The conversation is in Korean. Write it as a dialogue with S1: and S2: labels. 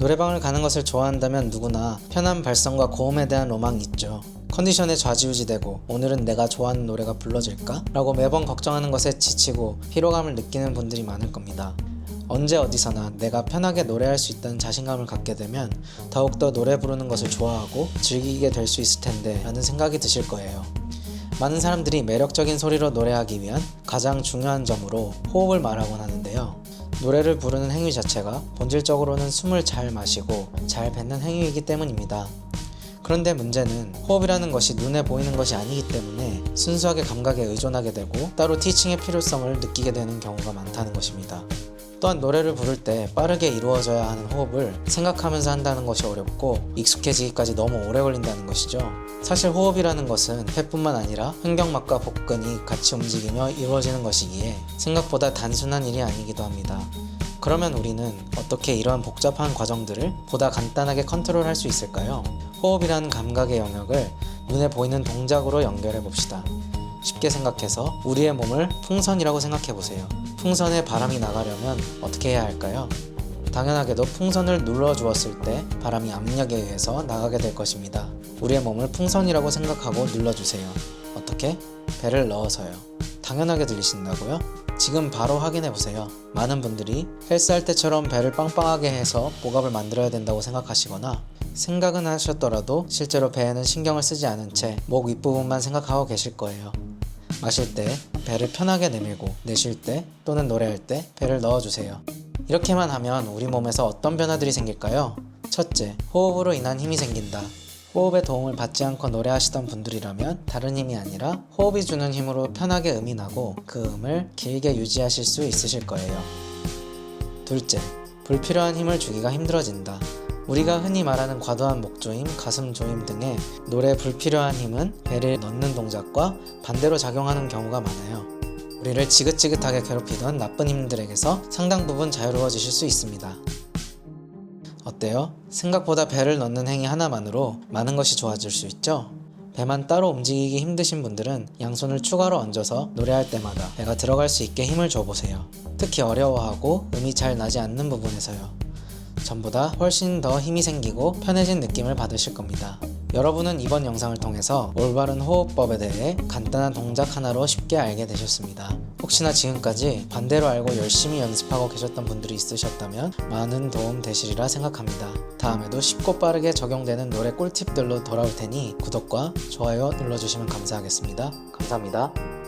S1: 노래방을 가는 것을 좋아한다면 누구나 편한 발성과 고음에 대한 로망이 있죠. 컨디션에 좌지우지되고 오늘은 내가 좋아하는 노래가 불러질까? 라고 매번 걱정하는 것에 지치고 피로감을 느끼는 분들이 많을 겁니다. 언제 어디서나 내가 편하게 노래할 수 있다는 자신감을 갖게 되면 더욱더 노래 부르는 것을 좋아하고 즐기게 될 수 있을 텐데 라는 생각이 드실 거예요. 많은 사람들이 매력적인 소리로 노래하기 위한 가장 중요한 점으로 호흡을 말하곤 하는데요. 노래를 부르는 행위 자체가 본질적으로는 숨을 잘 마시고 잘 뱉는 행위이기 때문입니다. 그런데 문제는 호흡이라는 것이 눈에 보이는 것이 아니기 때문에 순수하게 감각에 의존하게 되고 따로 티칭의 필요성을 느끼게 되는 경우가 많다는 것입니다. 또한 노래를 부를 때 빠르게 이루어져야 하는 호흡을 생각하면서 한다는 것이 어렵고 익숙해지기까지 너무 오래 걸린다는 것이죠. 사실 호흡이라는 것은 폐뿐만 아니라 횡격막과 복근이 같이 움직이며 이루어지는 것이기에 생각보다 단순한 일이 아니기도 합니다. 그러면 우리는 어떻게 이러한 복잡한 과정들을 보다 간단하게 컨트롤할 수 있을까요? 호흡이라는 감각의 영역을 눈에 보이는 동작으로 연결해 봅시다. 쉽게 생각해서 우리의 몸을 풍선이라고 생각해 보세요. 풍선에 바람이 나가려면 어떻게 해야 할까요? 당연하게도 풍선을 눌러 주었을 때 바람이 압력에 의해서 나가게 될 것입니다. 우리의 몸을 풍선이라고 생각하고 눌러주세요. 어떻게? 배를 넣어서요. 당연하게 들리신다고요? 지금 바로 확인해 보세요. 많은 분들이 헬스할 때처럼 배를 빵빵하게 해서 복압을 만들어야 된다고 생각하시거나 생각은 하셨더라도 실제로 배에는 신경을 쓰지 않은 채 목 윗부분만 생각하고 계실 거예요. 마실 때 배를 편하게 내밀고 내쉴 때 또는 노래할 때 배를 넣어주세요. 이렇게만 하면 우리 몸에서 어떤 변화들이 생길까요? 첫째, 호흡으로 인한 힘이 생긴다. 호흡의 도움을 받지 않고 노래하시던 분들이라면 다른 힘이 아니라 호흡이 주는 힘으로 편하게 음이 나고 그 음을 길게 유지하실 수 있으실 거예요. 둘째, 불필요한 힘을 주기가 힘들어진다. 우리가 흔히 말하는 과도한 목조임, 가슴 조임 등의 노래 불필요한 힘은 배를 넣는 동작과 반대로 작용하는 경우가 많아요. 우리를 지긋지긋하게 괴롭히던 나쁜 힘들에게서 상당 부분 자유로워지실 수 있습니다. 어때요? 생각보다 배를 넣는 행위 하나만으로 많은 것이 좋아질 수 있죠? 배만 따로 움직이기 힘드신 분들은 양손을 추가로 얹어서 노래할 때마다 배가 들어갈 수 있게 힘을 줘보세요. 특히 어려워하고 음이 잘 나지 않는 부분에서요. 전보다 훨씬 더 힘이 생기고 편해진 느낌을 받으실 겁니다. 여러분은 이번 영상을 통해서 올바른 호흡법에 대해 간단한 동작 하나로 쉽게 알게 되셨습니다. 혹시나 지금까지 반대로 알고 열심히 연습하고 계셨던 분들이 있으셨다면 많은 도움 되시리라 생각합니다. 다음에도 쉽고 빠르게 적용되는 노래 꿀팁들로 돌아올 테니 구독과 좋아요 눌러주시면 감사하겠습니다. 감사합니다.